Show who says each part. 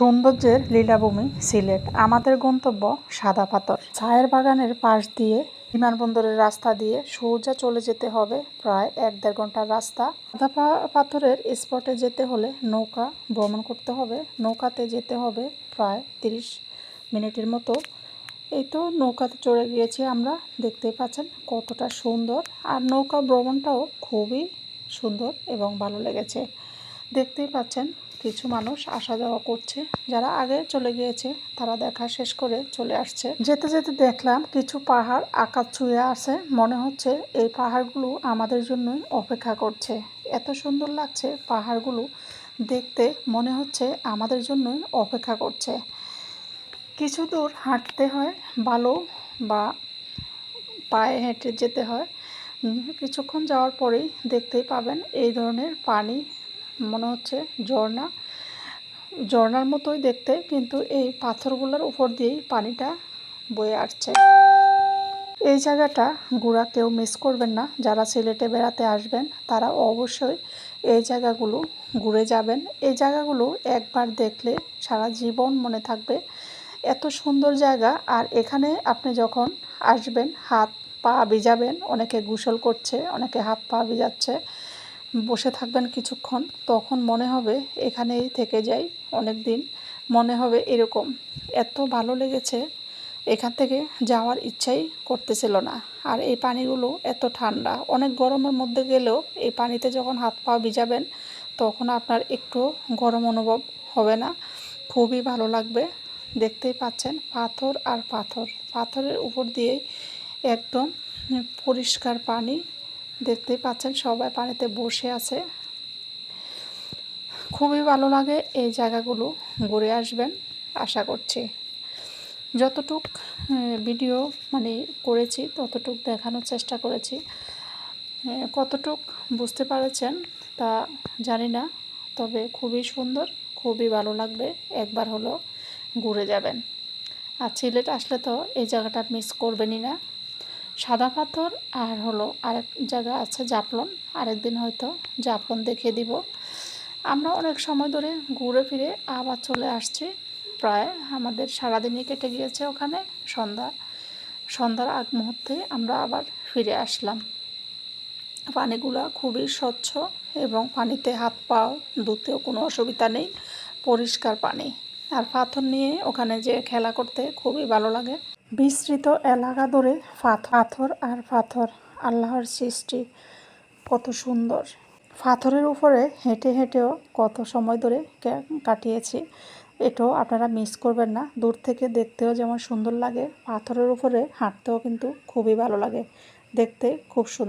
Speaker 1: সৌন্দর্যের লীলাভূমি, সিলেট। আমাদের গন্তব্য সাদা পাথর। চায়ের বাগানের পাশ দিয়ে, বিমানবন্দরের রাস্তা দিয়ে সোজা চলে যেতে হবে প্রায় এক দেড় ঘণ্টার রাস্তা। সাদা পাথরের স্পটে যেতে হলে নৌকা ভ্রমণ করতে হবে। নৌকাতে যেতে হবে প্রায় তিরিশ মিনিটের মতো। এই তো নৌকাতে চড়ে গিয়েছি আমরা। দেখতেই পাচ্ছেন কতটা সুন্দর। আর নৌকা ভ্রমণটাও খুবই সুন্দর এবং ভালো লেগেছে। দেখতেই পাচ্ছেন কিছু মানুষ আসা যাওয়া করছে। যারা আগে চলে গিয়েছে, তারা দেখা শেষ করে চলে আসছে। যেতে যেতে দেখলাম কিছু পাহাড় আকাশ ছুঁয়ে আছে। মনে হচ্ছে এই পাহাড়গুলো আমাদের জন্যই অপেক্ষা করছে। এত সুন্দর লাগছে পাহাড়গুলো দেখতে। মনে হচ্ছে আমাদের জন্যই অপেক্ষা করছে। কিছু দূর হাঁটতে হয় ভালো বা পায়ে হেঁটে যেতে হয়। কিছুক্ষণ যাওয়ার পরেই দেখতেই পাবেন এই ধরনের পানি মনে হচ্ছে ঝর্ণা। ঝর্ণার মতোই দেখতে, কিন্তু এই পাথরগুলোর উপর দিয়েই পানিটা বয়ে আসছে। এই জায়গাটা ঘোরা কেউ মিস করবেন না। যারা সিলেটে বেড়াতে আসবেন, তারা অবশ্যই এই জায়গাগুলো ঘুরে যাবেন। এই জায়গাগুলো একবার দেখলে সারা জীবন মনে থাকবে। এত সুন্দর জায়গা, আর এখানে আপনি যখন আসবেন, হাত পা ভিজাবেন, অনেকে গোসল করছে, অনেকে হাত পা ভিজাচ্ছে। বসে থাকবেন কিছুক্ষণ, তখন মনে হবে এখানেই থেকে যাই অনেক দিন মনে হবে এরকম, এত ভালো লেগেছে, এখান থেকে যাওয়ার ইচ্ছাই করতেছিল না। আর এই পানিগুলো এত ঠান্ডা, অনেক গরমের মধ্যে গেলেও এই পানিতে যখন হাত পা ভিজাবেন, তখন আপনার একটু গরম অনুভব হবে না। খুবই ভালো লাগবে, দেখতেই পাচ্ছেন পাথর আর পাথর। পাথরের উপর দিয়েই একদম পরিষ্কার পানি দেখতেই পাচ্ছেন, সবাই পানিতে বসে আছে। খুবই ভালো লাগে এই জায়গাগুলো, ঘুরে আসবেন, আশা করছি। যতটুক ভিডিও মানে করেছি, ততটুক দেখানোর চেষ্টা করেছি। কতটুক বুঝতে পেরেছেন তা জানি না, তবে খুবই সুন্দর, খুবই ভালো লাগবে, একবার হলো ঘুরে যাবেন। আর সিলেট আসলে তো এই জায়গাটা মিস করবেনই না। সাদা পাথর আর হলো আরেক জায়গা আছে জাফলন। আরেকদিন হয়তো জাফলন দেখিয়ে দিব। আমরা অনেক সময় ধরে ঘুরে ফিরে আবার চলে আসছি। প্রায় আমাদের সারাদিনই কেটে গিয়েছে ওখানে সন্ধ্যা। সন্ধ্যার আগ মুহূর্তে আমরা আবার ফিরে আসলাম। পানিগুলো খুবই স্বচ্ছ এবং পানিতে হাত পাও ধুতেও কোনো অসুবিধা নেই, পরিষ্কার পানি। আর পাথর নিয়ে ওখানে যে খেলা করতে খুবই ভালো লাগে। বিস্তৃত এলাকা ধরে পাথ- পাথর আর পাথর, আল্লাহর সৃষ্টি কত সুন্দর। পাথরের উপরে হেঁটে হেঁটেও কত সময় ধরে কাটিয়েছি, এটাও আপনারা মিস করবেন না। দূর থেকে দেখতেও যেমন সুন্দর লাগে, পাথরের উপরে হাঁটতেও কিন্তু খুবই ভালো লাগে। দেখতে খুব সুন্দর